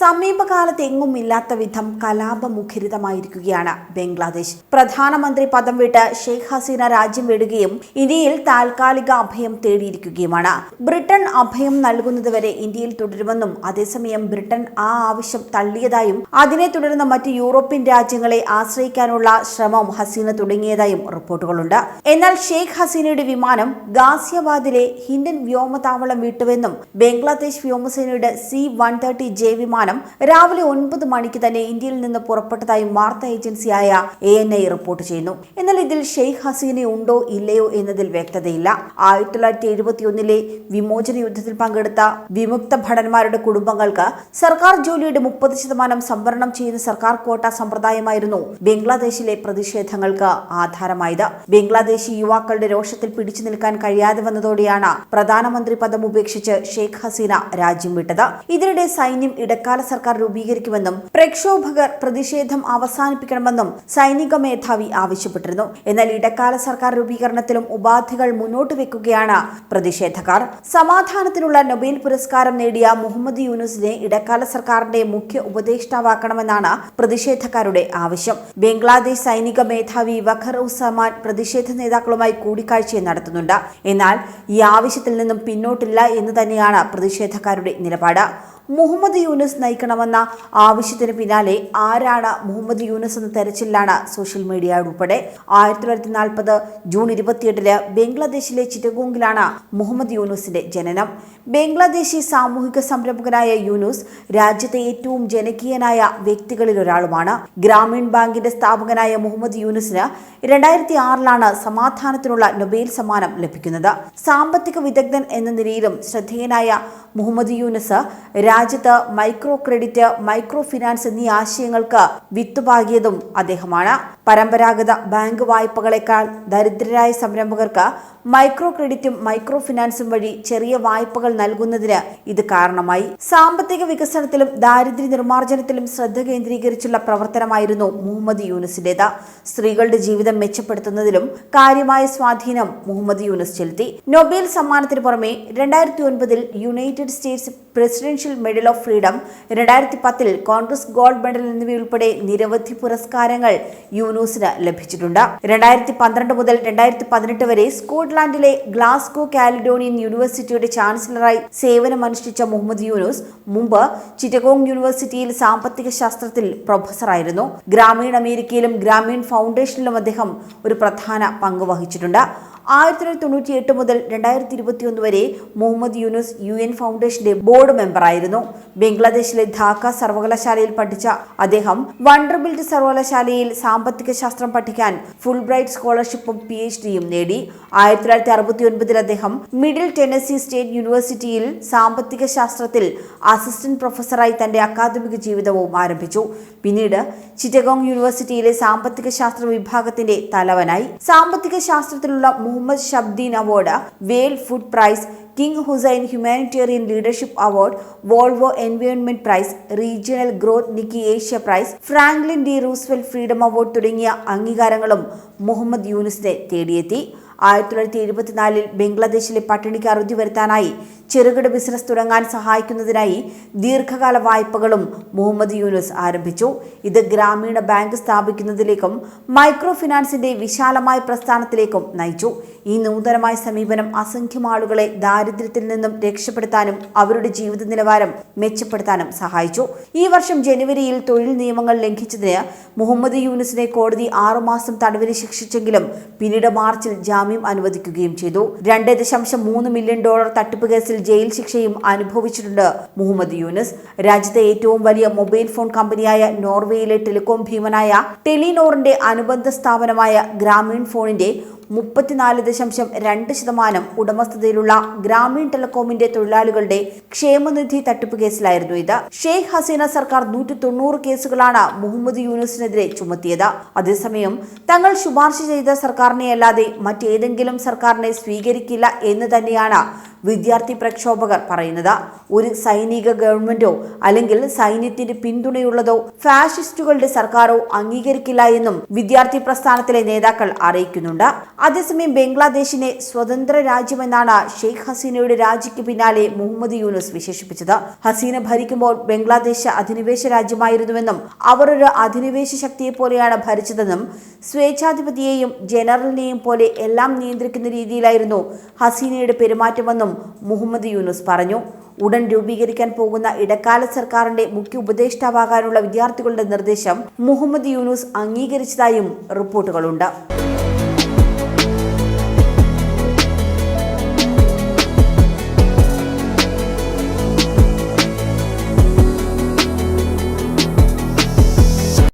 സമീപകാലത്ത് എങ്ങും ഇല്ലാത്ത വിധം കലാപമുഖരിതമായിരിക്കുകയാണ് ബംഗ്ലാദേശ്. പ്രധാനമന്ത്രി പദം വിട്ട് ഷെയ്ഖ് ഹസീന രാജ്യം വിടുകയും ഇന്ത്യയിൽ താൽക്കാലിക അഭയം തേടിയിരിക്കുകയുമാണ്. ബ്രിട്ടൻ അഭയം നൽകുന്നതുവരെ ഇന്ത്യയിൽ തുടരുമെന്നും അതേസമയം ബ്രിട്ടൻ ആ ആവശ്യം തള്ളിയതായും അതിനെ തുടർന്ന് മറ്റ് യൂറോപ്യൻ രാജ്യങ്ങളെ ആശ്രയിക്കാനുള്ള ശ്രമം ഹസീന തുടങ്ങിയതായും റിപ്പോർട്ടുകളുണ്ട്. എന്നാൽ ഷെയ്ഖ് ഹസീനയുടെ വിമാനം ഗാസിയാബാദിലെ ഹിൻഡൻ വ്യോമതാവളം വിട്ടുവെന്നും ബംഗ്ലാദേശ് വ്യോമസേനയുടെ സി വൺ തേർട്ടി ജെ വിമാനം രാവിലെ ഒൻപത് മണിക്ക് തന്നെ ഇന്ത്യയിൽ നിന്ന് പുറപ്പെട്ടതായി വാർത്താ ഏജൻസിയായ എ എൻ ഐ റിപ്പോർട്ട് ചെയ്യുന്നു. എന്നാൽ ഇതിൽ ഷെയ്ഖ് ഹസീന ഉണ്ടോ ഇല്ലയോ എന്നതിൽ വ്യക്തതയില്ല. ആയിരത്തി തൊള്ളായിരത്തി എഴുപത്തിയൊന്നിലെ വിമോചന യുദ്ധത്തിൽ പങ്കെടുത്ത വിമുക്ത ഭടന്മാരുടെ കുടുംബങ്ങൾക്ക് സർക്കാർ ജോലിയുടെ മുപ്പത് ശതമാനം സംവരണം ചെയ്യുന്ന സർക്കാർ കോട്ട സമ്പ്രദായമായിരുന്നു ബംഗ്ലാദേശിലെ പ്രതിഷേധങ്ങൾക്ക് ആധാരമായത്. ബംഗ്ലാദേശി യുവാക്കളുടെ രോഷത്തിൽ പിടിച്ചു നിൽക്കാൻ കഴിയാതെ വന്നതോടെയാണ് പ്രധാനമന്ത്രി പദം ഉപേക്ഷിച്ച് ഷെയ്ഖ് ഹസീന രാജ്യം വിട്ടത്. ഇതിനിടെ സൈന്യം ഇടക്കാല സർക്കാർ രൂപീകരിക്കുമെന്നും പ്രക്ഷോഭകർ പ്രതിഷേധം അവസാനിപ്പിക്കണമെന്നും സൈനിക മേധാവി ആവശ്യപ്പെട്ടിരുന്നു. എന്നാൽ ഇടക്കാല സർക്കാർ രൂപീകരണത്തിലും ഉപാധികൾ മുന്നോട്ട് വെക്കുകയാണ് പ്രതിഷേധക്കാർ. സമാധാനത്തിനുള്ള നൊബേൽ പുരസ്കാരം നേടിയ മുഹമ്മദ് യൂനുസിനെ ഇടക്കാല സർക്കാരിന്റെ മുഖ്യ ഉപദേഷ്ടാവാക്കണമെന്നാണ് പ്രതിഷേധക്കാരുടെ ആവശ്യം. ബംഗ്ലാദേശ് സൈനിക മേധാവി വഖർ ഉസമാൻ പ്രതിഷേധ നേതാക്കളുമായി കൂടിക്കാഴ്ച നടത്തുന്നുണ്ട്. എന്നാൽ ഈ ആവശ്യത്തിൽ നിന്നും പിന്നോട്ടില്ല എന്ന് തന്നെയാണ് പ്രതിഷേധക്കാരുടെ നിലപാട്. മുഹമ്മദ് യൂനസ് നയിക്കണമെന്ന ആവശ്യത്തിന് പിന്നാലെ ആരാണ് മുഹമ്മദ് യൂനസ് എന്ന തെരച്ചിലാണ് സോഷ്യൽ മീഡിയ ഉൾപ്പെടെ. ആയിരത്തി തൊള്ളായിരത്തി നാൽപ്പത് ജൂൺ ഇരുപത്തിയെട്ടിന് ബംഗ്ലാദേശിലെ ചിറ്റഗോങ്ങിലാണ് മുഹമ്മദ് യൂനുസിന്റെ ജനനം. ബംഗ്ലാദേശി സാമൂഹിക സംരംഭകനായ യൂനുസ് രാജ്യത്തെ ഏറ്റവും ജനകീയനായ വ്യക്തികളിൽ ഒരാളുമാണ്. ഗ്രാമീൺ ബാങ്കിന്റെ സ്ഥാപകനായ മുഹമ്മദ് യൂനുസിന് രണ്ടായിരത്തി ആറിലാണ് സമാധാനത്തിനുള്ള നൊബേൽ സമ്മാനം ലഭിക്കുന്നത്. സാമ്പത്തിക വിദഗ്ധൻ എന്ന നിലയിലും ശ്രദ്ധേയനായ മുഹമ്മദ് യൂനുസ് രാജ്യത്ത് മൈക്രോ ക്രെഡിറ്റ് മൈക്രോ ഫിനാൻസ് എന്നീ ആശയങ്ങൾക്ക് വിത്തുപാകിയതും അദ്ദേഹമാണ്. പരമ്പരാഗത ബാങ്ക് വായ്പകളെക്കാൾ ദരിദ്രരായ സംരംഭകർക്ക് മൈക്രോ ക്രെഡിറ്റും മൈക്രോ ഫിനാൻസും വഴി ചെറിയ വായ്പകൾ നൽകുന്നതിന് ഇത് കാരണമായി. സാമ്പത്തിക വികസനത്തിലും ദാരിദ്ര്യ നിർമ്മാർജനത്തിലും ശ്രദ്ധ കേന്ദ്രീകരിച്ചുള്ള പ്രവർത്തനമായിരുന്നു മുഹമ്മദ് യൂനുസിന്റേത് സ്ത്രീകളുടെ ജീവിതം മെച്ചപ്പെടുത്തുന്നതിലും കാര്യമായ സ്വാധീനം മുഹമ്മദ് യൂനുസ് ചെലുത്തി. നൊബേൽ സമ്മാനത്തിന് പുറമെ രണ്ടായിരത്തി ഒൻപതിൽ United States presidential medal of freedom രണ്ടായിരത്തി പത്തിൽ കോൺഗ്രസ് ഗോൾഡ് മെഡൽ എന്നിവയുൾപ്പെടെ നിരവധി പുരസ്കാരങ്ങൾ യൂനൂസിന് ലഭിച്ചിട്ടുണ്ട്. രണ്ടായിരത്തി പന്ത്രണ്ട് മുതൽ രണ്ടായിരത്തി പതിനെട്ട് വരെ സ്കോട്ട്ലാൻഡിലെ ഗ്ലാസ്കോ കാലിഡോണിയൻ യൂണിവേഴ്സിറ്റിയുടെ ചാൻസലറായി സേവനമനുഷ്ഠിച്ച മുഹമ്മദ് യൂനുസ് മുമ്പ് ചിറ്റഗോങ് യൂണിവേഴ്സിറ്റിയിൽ സാമ്പത്തിക ശാസ്ത്രത്തിൽ പ്രൊഫസറായിരുന്നു. ഗ്രാമീണ അമേരിക്കയിലും ഗ്രാമീൺ ഫൗണ്ടേഷനിലും അദ്ദേഹം ഒരു പ്രധാന പങ്ക് വഹിച്ചിട്ടുണ്ട്. ആയിരത്തി തൊള്ളായിരത്തി തൊണ്ണൂറ്റി എട്ട് മുതൽ രണ്ടായിരത്തി ഇരുപത്തിയൊന്ന് വരെ മുഹമ്മദ് യൂനുസ് യു എൻ ഫൗണ്ടേഷന്റെ ബോർഡ് മെമ്പറായിരുന്നു. ബംഗ്ലാദേശിലെ ധാക്ക സർവകലാശാലയിൽ പഠിച്ച അദ്ദേഹം വണ്ടർബിൽറ്റ് സർവകലാശാലയിൽ സാമ്പത്തിക ശാസ്ത്രം പഠിക്കാൻ ഫുൾ ബ്രൈറ്റ് സ്കോളർഷിപ്പും പി എച്ച് ഡിയും നേടി. ആയിരത്തി തൊള്ളായിരത്തി അറുപത്തി ഒൻപതിൽ അദ്ദേഹം മിഡിൽ ടെന്നസി സ്റ്റേറ്റ് യൂണിവേഴ്സിറ്റിയിൽ സാമ്പത്തിക ശാസ്ത്രത്തിൽ അസിസ്റ്റന്റ് പ്രൊഫസറായി തന്റെ അക്കാദമിക ജീവിതവും ആരംഭിച്ചു. പിന്നീട് ചിറ്റഗോങ് യൂണിവേഴ്സിറ്റിയിലെ സാമ്പത്തിക ശാസ്ത്ര വിഭാഗത്തിന്റെ തലവനായി. സാമ്പത്തിക ശാസ്ത്രത്തിലുള്ള Muhammad Shahabuddin award world food prize king Hussein humanitarian leadership award Volvo environment prize regional growth Nikkei Asia prize Franklin D Roosevelt freedom award തുടങ്ങിയ അംഗീകാരങ്ങളും മുഹമ്മദ് യൂനുസിനെ തേടിയെത്തി. ആയിരത്തി തൊള്ളായിരത്തി എഴുപത്തിനാലിൽ ബംഗ്ലാദേശിലെ പട്ടിണിക്ക് അറുതി വരുത്താനായി ചെറുകിട ബിസിനസ് തുടങ്ങാൻ സഹായിക്കുന്നതിനായി ദീർഘകാല വായ്പകളും മുഹമ്മദ് യൂനുസ് ആരംഭിച്ചു. ഇത് ഗ്രാമീണ ബാങ്ക് സ്ഥാപിക്കുന്നതിലേക്കും മൈക്രോ ഫിനാൻസിന്റെ വിശാലമായ പ്രസ്ഥാനത്തിലേക്കും നയിച്ചു. ഈ നൂതനമായ സമീപനം അസംഖ്യം ആളുകളെ ദാരിദ്ര്യത്തിൽ നിന്നും രക്ഷപ്പെടുത്താനും അവരുടെ ജീവിത നിലവാരം മെച്ചപ്പെടുത്താനും സഹായിച്ചു. ഈ വർഷം ജനുവരിയിൽ തൊഴിൽ നിയമങ്ങൾ ലംഘിച്ചതിന് മുഹമ്മദ് യൂനുസിനെ കോടതി ആറുമാസം തടവിന് ശിക്ഷിച്ചെങ്കിലും പിന്നീട് മാർച്ചിൽ ജാമ്യം അനുവദിക്കുകയും ചെയ്തു. രണ്ട് ദശാംശം മൂന്ന് മില്യൺ ഡോളർ തട്ടിപ്പ് ജയിൽ ശിക്ഷയും അനുഭവിച്ചിട്ടുണ്ട്. മുഹമ്മദ് യൂനസ് രാജ്യത്തെ ഏറ്റവും വലിയ മൊബൈൽ ഫോൺ കമ്പനിയായ നോർവേയിലെ ടെലികോം ഭീമനായ ടെലിനോറിന്റെ അനുബന്ധ സ്ഥാപനമായ ഗ്രാമീൺ ഫോണിന്റെ മുപ്പത്തിനാല് ദശാംശം രണ്ട് ശതമാനം ഉടമസ്ഥതയിലുള്ള ഗ്രാമീൺ ടെലികോമിന്റെ തൊഴിലാളികളുടെ ക്ഷേമനിധി തട്ടിപ്പ് കേസിലായിരുന്നു ഇത്. ഷെയ്ഖ് ഹസീന സർക്കാർ നൂറ്റി തൊണ്ണൂറ് കേസുകളാണ് മുഹമ്മദ് യൂനുസിനെതിരെ ചുമത്തിയത്. അതേസമയം തങ്ങൾ ശുപാർശ ചെയ്ത സർക്കാരിനെ അല്ലാതെ മറ്റേതെങ്കിലും സർക്കാരിനെ സ്വീകരിക്കില്ല എന്ന് തന്നെയാണ് വിദ്യാർത്ഥി പ്രക്ഷോഭകർ പറയുന്നത്. ഒരു സൈനിക ഗവൺമെന്റോ അല്ലെങ്കിൽ സൈന്യത്തിന്റെ പിന്തുണയുള്ളതോ ഫാഷിസ്റ്റുകളുടെ സർക്കാരോ അംഗീകരിക്കില്ല എന്നും വിദ്യാർത്ഥി പ്രസ്ഥാനത്തിലെ നേതാക്കൾ അറിയിക്കുന്നുണ്ട്. അതേസമയം ബംഗ്ലാദേശിനെ സ്വതന്ത്ര രാജ്യമെന്നാണ് ഷെയ്ഖ് ഹസീനയുടെ രാജിക്ക് പിന്നാലെ മുഹമ്മദ് യൂനുസ് വിശേഷിപ്പിച്ചത്. ഹസീന ഭരിക്കുമ്പോൾ ബംഗ്ലാദേശ് അധിനിവേശ രാജ്യമായിരുന്നുവെന്നും അവർ ഒരു അധിനിവേശ ശക്തിയെ പോലെയാണ് ഭരിച്ചതെന്നും സ്വേച്ഛാധിപതിയെയും ജനറലിനെയും പോലെ എല്ലാം നിയന്ത്രിക്കുന്ന രീതിയിലായിരുന്നു ഹസീനയുടെ പെരുമാറ്റമെന്നും മുഹമ്മദ് യൂനുസ് പറഞ്ഞു. ഉടൻ രൂപീകരിക്കാൻ പോകുന്ന ഇടക്കാല സർക്കാരിന്റെ മുഖ്യ ഉപദേഷ്ടാവാകാനുള്ള വിദ്യാർത്ഥികളുടെ നിർദ്ദേശം മുഹമ്മദ് യൂനുസ് അംഗീകരിച്ചതായും റിപ്പോർട്ടുകളുണ്ട്.